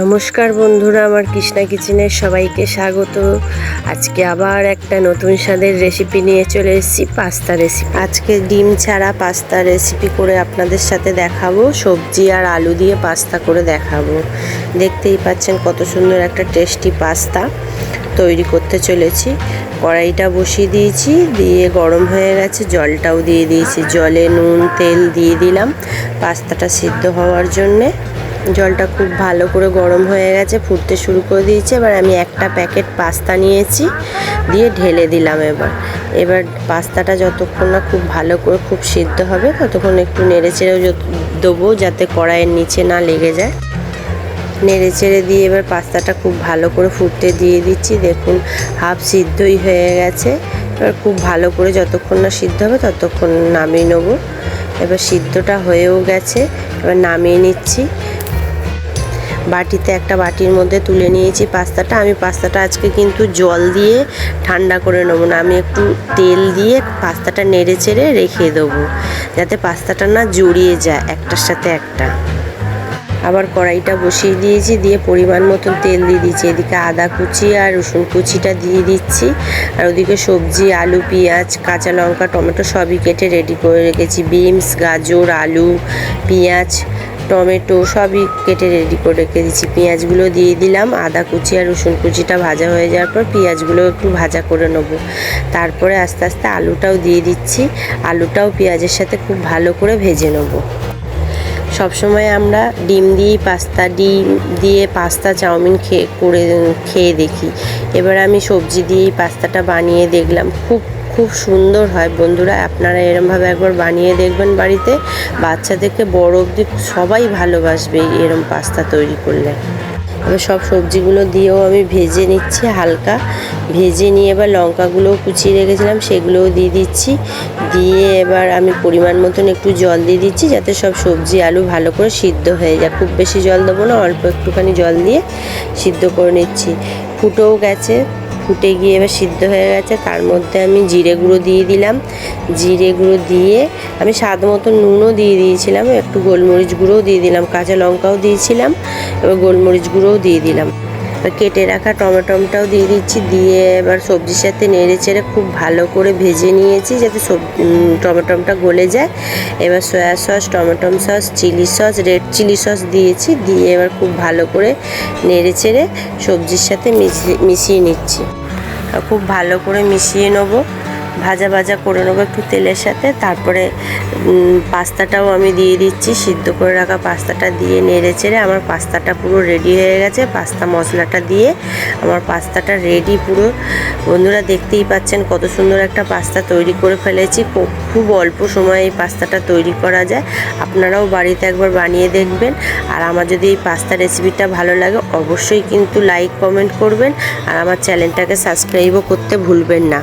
নমস্কার বন্ধুরা, আমার কৃষ্ণা কিচেনের সবাইকে স্বাগত। আজকে আবার একটা নতুন স্বাদের রেসিপি নিয়ে চলে এসেছি, পাস্তা রেসিপি আজকে ডিম ছাড়া পাস্তা রেসিপি করে আপনাদের সাথে দেখাবো, সবজি আর আলু দিয়ে পাস্তা করে দেখাবো। দেখতেই পাচ্ছেন কত সুন্দর একটা টেস্টি পাস্তা তৈরি করতে চলেছি। কড়াইটা বসিয়ে দিয়েছি, দিয়ে গরম হয়ে গেছে, জলটাও দিয়ে দিয়েছি। জলে নুন, তেল দিয়ে দিলাম পাস্তাটা সিদ্ধ হওয়ার জন্যে। জলটা খুব ভালো করে গরম হয়ে গেছে, ফুটতে শুরু করে দিয়েছে। এবার আমি একটা প্যাকেট পাস্তা নিয়েছি, দিয়ে ঢেলে দিলাম এবার। এবার পাস্তাটা যতক্ষণ না খুব ভালো করে খুব সিদ্ধ হবে, ততক্ষণ একটু নেড়ে চেড়েও দেবো যাতে কড়াইয়ের নিচে না লেগে যায়। নেড়ে চেড়ে দিয়ে এবার পাস্তাটা খুব ভালো করে ফুটতে দিয়ে দিচ্ছি। দেখুন, হাফ সিদ্ধই হয়ে গেছে। এবার খুব ভালো করে যতক্ষণ না সিদ্ধ হবে, ততক্ষণ নামিয়ে নেব। এবার সিদ্ধটা হয়েও গেছে, এবার নামিয়ে নিচ্ছি। বাটিতে একটা বাটির মধ্যে তুলে নিয়েছি পাস্তাটা। আমি পাস্তাটা আজকে কিন্তু জল দিয়ে ঠান্ডা করে নেব না। আমি একটু তেল দিয়ে পাস্তাটা নেড়ে চেড়ে রেখে দেবো যাতে পাস্তাটা না জড়িয়ে যায় একটার সাথে একটা। আবার কড়াইটা বসিয়ে দিয়েছি, দিয়ে পরিমাণ মতন তেল দিয়ে দিচ্ছি। এদিকে আদা কুচি আর রসুন কুচিটা দিয়ে দিচ্ছি। আর ওদিকে সবজি, আলু, পেঁয়াজ, কাঁচা লঙ্কা, টমেটো সবই কেটে রেডি করে রেখেছি। বিনস, গাজর, আলু, পেঁয়াজ টমেটো সবই কেটে রেডি করে রেখে দিচ্ছি পেঁয়াজগুলো দিয়ে দিলাম, আদা কুচি আর রসুন কুচিটা ভাজা হয়ে যাওয়ার পর পেঁয়াজগুলো একটু ভাজা করে নেব। তারপরে আস্তে আস্তে আলুটাও দিয়ে দিচ্ছি, আলুটাও পেঁয়াজের সাথে খুব ভালো করে ভেজে নেব। সবসময় আমরা ডিম দিয়েই পাস্তা ডিম দিয়ে পাস্তা, চাউমিন খেয়ে, করে খেয়ে দেখি। এবার আমি সবজি দিয়েই পাস্তাটা বানিয়ে দেখলাম, খুব খুব সুন্দর হয়। বন্ধুরা, আপনারা এরমভাবে একবার বানিয়ে দেখবেন বাড়িতে। বাচ্চাদেরকে বড় অবধি সবাই ভালোবাসবে এরম পাস্তা তৈরি করলে। এবার সব সবজিগুলো দিয়েও আমি ভেজে নিচ্ছি হালকা। ভেজে নিয়ে এবার লঙ্কাগুলোও কুচিয়ে রেখেছিলাম, সেগুলোও দিয়ে দিচ্ছি। দিয়ে এবার আমি পরিমাণ মতন একটু জল দিয়ে দিচ্ছি, যাতে সব সবজি আলু ভালো করে সিদ্ধ হয়ে যায়। খুব বেশি জল দেবো না, অল্প একটুখানি জল দিয়ে সিদ্ধ করে নিচ্ছি। ফুটেও গেছে। ফুটে গিয়ে এবার সিদ্ধ হয়ে গেছে, তার মধ্যে আমি জিরে গুঁড়ো দিয়ে দিলাম। জিরে গুঁড়ো দিয়ে আমি স্বাদ মতো নুনও দিয়ে দিয়েছিলাম, একটু গোলমরিচ গুঁড়োও দিয়ে দিলাম, কাঁচা লঙ্কাও দিয়েছিলাম, এবার গোলমরিচ গুঁড়োও দিয়ে দিলাম। কেটে রাখা টমেটোমটাও দিয়ে দিচ্ছি, দিয়ে এবার সবজির সাথে নেড়ে চেড়ে খুব ভালো করে ভেজে নিয়েছি যাতে সব টমেটোমটা গলে যায়। এবার soya sauce, tomato sauce, chilli sauce, red chilli sauce দিয়েছি, দিয়ে এবার খুব ভালো করে নেড়ে চেড়ে সবজির সাথে মিশিয়ে মিশিয়ে নিচ্ছি। খুব ভালো করে মিশিয়ে নেব। ভাজা ভাজা করে নেব একটু তেলের সাথে। তারপরে পাস্তাটাও আমি দিয়ে দিচ্ছি, সিদ্ধ করে রাখা পাস্তাটা দিয়ে নেড়ে চেড়ে আমার পাস্তাটা পুরো রেডি হয়ে গেছে। পাস্তা মশলাটা দিয়ে আমার পাস্তাটা রেডি পুরো। বন্ধুরা দেখতেই পাচ্ছেন কত সুন্দর একটা পাস্তা তৈরি করে ফেলেছি। খুব অল্প সময়ে এই পাস্তাটা তৈরি করা যায়। আপনারাও বাড়িতে একবার বানিয়ে দেখবেন। আর আমার যদি এই পাস্তা রেসিপিটা ভালো লাগে, অবশ্যই কিন্তু লাইক কমেন্ট করবেন। আর আমার চ্যানেলটাকে সাবস্ক্রাইবও করতে ভুলবেন না।